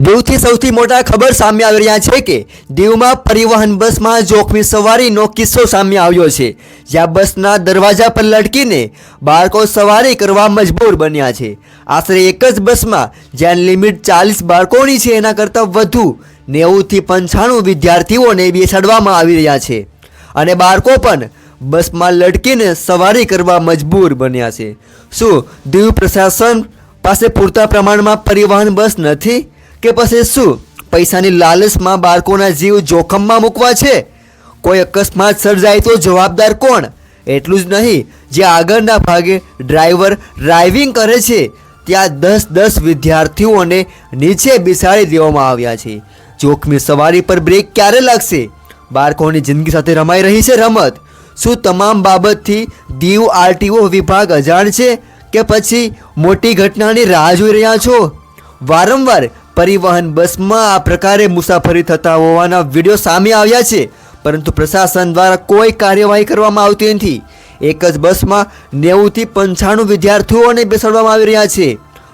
દીવથી સૌથી મોટા ખબર સામે આવી રહ્યા છે કે દીવમાં પરિવહન બસમાં જોખમી સવારીનો કિસ્સો સામે આવ્યો છે. જ્યાં બસના દરવાજા પર લટકીને બાળકો સવારી કરવા મજબૂર બન્યા છે. આશરે એક જ બસમાં, જ્યાં લિમિટ ચાલીસ બાળકોની છે, એના કરતાં વધુ નેવુંથી પંચાણું વિદ્યાર્થીઓને બેસાડવામાં આવી રહ્યા છે. અને બાળકો પણ બસમાં લટકીને સવારી કરવા મજબૂર બન્યા છે. શું દીવ પ્રશાસન પાસે પૂરતા પ્રમાણમાં પરિવહન બસ નથી? કે પછી શું? પૈસાની લાલચમાં બાળકોના જીવ જોખમમાં મૂકવા છે? કોઈ અકસ્માત સર્જાય તો જવાબદાર કોણ? એટલું જ નહીં, જે આગળના ભાગે ડ્રાઈવર ડ્રાઇવિંગ કરે છે, ત્યાં દસ દસ વિદ્યાર્થીઓને નીચે બેસાડી દેવામાં આવ્યા છે. જોખમી સવારી પર બ્રેક ક્યારે લાગશે? બાળકોની જિંદગી સાથે રમાઈ રહી છે રમત. શું તમામ બાબતથી દીવ આરટીઓ વિભાગ અજાણ છે? કે પછી મોટી ઘટનાની રાહ જોઈ રહ્યા છો? વારંવાર પરિવહન બસમાં આ પ્રકારે મુસાફરી થતા હોવાના વીડિયો સામે આવ્યા છે. પરંતુ પ્રશાસન દ્વારા કોઈ કાર્યવાહી કરવામાં આવતી નથી. એક જ બસમાં નેવુંથી પંચાણું વિદ્યાર્થીઓને બેસાડવામાં આવી રહ્યા છે.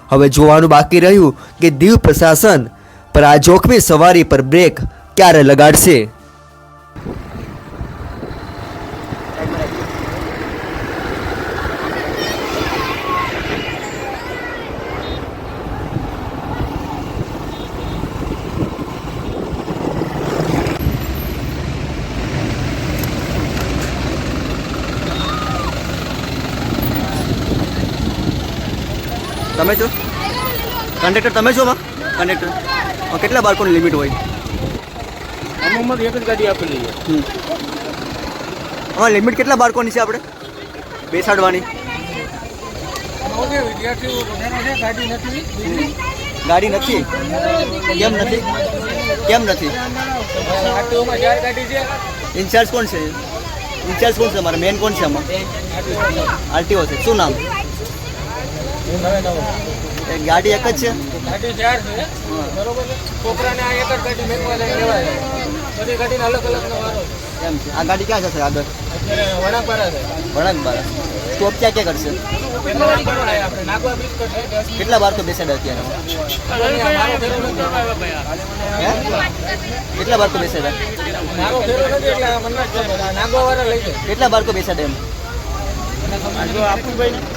હવે જોવાનું બાકી રહ્યું કે દીવ પ્રશાસન પર આ જોખમી સવારી પર બ્રેક ક્યારે લગાડશે? તમે છો? કંડક્ટર તમે છો માં કંડક્ટર કેટલા બાળકોની લિમિટ હોય? અમુકમાં એક જ ગાડી આપેલી છે હા લિમિટ કેટલા બાળકોની છે આપણે? બેસાડવાની. ઓકે વિદ્યાર્થીઓ વધારે છે ગાડી નથી. ગાડી નથી? કેમ નથી? કેમ નથી? આરટીઓમાં ચાર ગાડી છે. ઇન્ચાર્જ કોણ છે? ઇન્ચાર્જ કોણ છે અમારા? મેન કોણ છે આમાં? આરટીઓ છે. શું નામ? એ ગાડી એક જ છે? ગાડી ચાર છે. બરોબર છોકરાને આ એક જ ગાડી મેકવા લઈને લેવાય બધી ગાડીને અલગ અલગ વારો એમ છે. આ ગાડી ક્યાં જશે આગળ? વણાકબારા છે. વળાંક બાર સ્ટોપ ક્યાં ક્યાં કરશે? કેટલા બાળકો બેસાડે અત્યારે? કેટલા બાળકો બેસાડ્યા કેટલા બાળકો બેસાડે એમ? એટલે